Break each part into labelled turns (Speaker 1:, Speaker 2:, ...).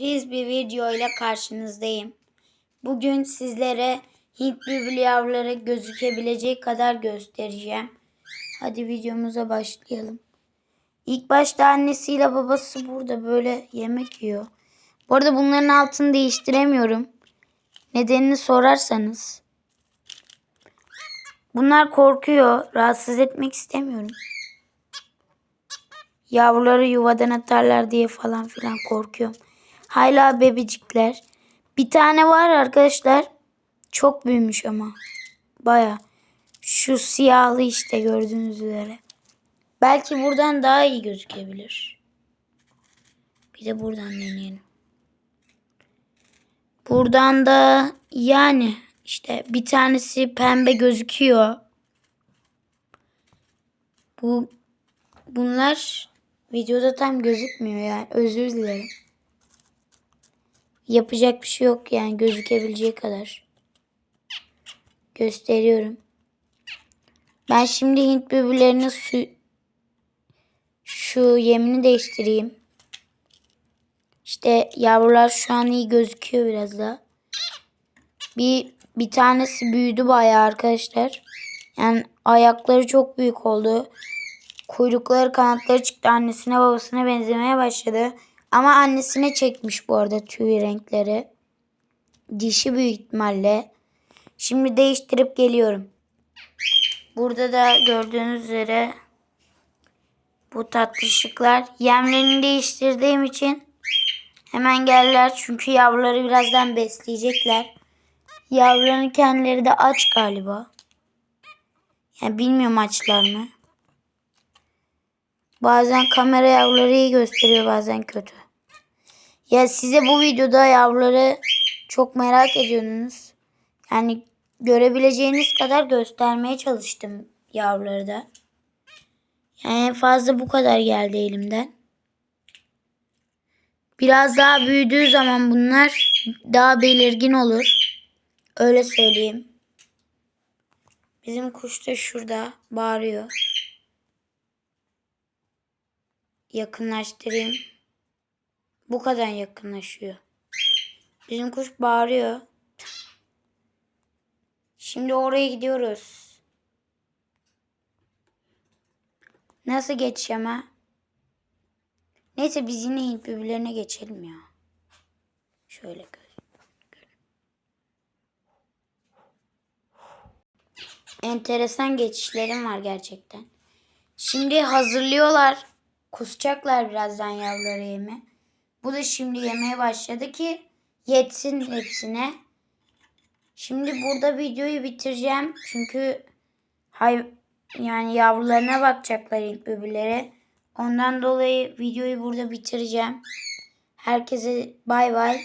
Speaker 1: sürpriz bir video ile karşınızdayım. Bugün sizlere Hint bülbül yavruları gözükebilecek kadar göstereceğim. Hadi videomuza başlayalım. İlk başta annesiyle babası burada böyle yemek yiyor. Bu arada bunların altını değiştiremiyorum. Nedenini sorarsanız. Bunlar korkuyor. Rahatsız etmek istemiyorum. Yavruları yuvadan atarlar diye falan filan korkuyorum. Hala bebecikler. Bir tane var arkadaşlar. Çok büyümüş ama. Baya. Şu siyahlı işte gördüğünüz üzere. Belki buradan daha iyi gözükebilir. Bir de buradan deneyelim. Buradan da yani işte bir tanesi pembe gözüküyor. Bu bunlar videoda tam gözükmüyor yani özür dilerim. Yapacak bir şey yok yani gözükebileceği kadar. Gösteriyorum. Ben şimdi Hint bülbüllerinin su şu yemini değiştireyim. İşte yavrular şu an iyi gözüküyor biraz da. Bir bir tanesi büyüdü bayağı arkadaşlar. Yani ayakları çok büyük oldu. Kuyrukları kanatları çıktı. Annesine babasına benzemeye başladı. Ama annesine çekmiş bu arada tüy renkleri. Dişi büyük ihtimalle. Şimdi değiştirip geliyorum. Burada da gördüğünüz üzere bu tatlışıklar. Yemlerini değiştirdiğim için hemen geldiler. Çünkü yavruları birazdan besleyecekler. Yavruların kendileri de aç galiba. Yani bilmiyorum açlar mı. Bazen kamera yavruları iyi gösteriyor bazen kötü. Ya size bu videoda yavruları çok merak ediyorsunuz. Yani görebileceğiniz kadar göstermeye çalıştım yavruları da. Yani en fazla bu kadar geldi elimden. Biraz daha büyüdüğü zaman bunlar daha belirgin olur. Öyle söyleyeyim. Bizim kuş da şurada bağırıyor. Yakınlaştırayım. Bu kadar yakınlaşıyor. Bizim kuş bağırıyor. Şimdi oraya gidiyoruz. Nasıl geçeceğim ha? Neyse biz yine Hint bülbüllerine geçelim ya. Şöyle gör. Enteresan geçişlerim var gerçekten. Şimdi hazırlıyorlar. Kusacaklar birazdan yavruları yeme. Bu da şimdi yemeye başladı ki yetsin hepsine. Şimdi burada videoyu bitireceğim. Çünkü hay yani yavrularına bakacaklar ilk bebelere. Ondan dolayı videoyu burada bitireceğim. Herkese bay bay.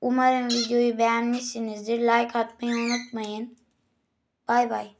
Speaker 1: Umarım videoyu beğenmişsinizdir. Like atmayı unutmayın. Bay bay.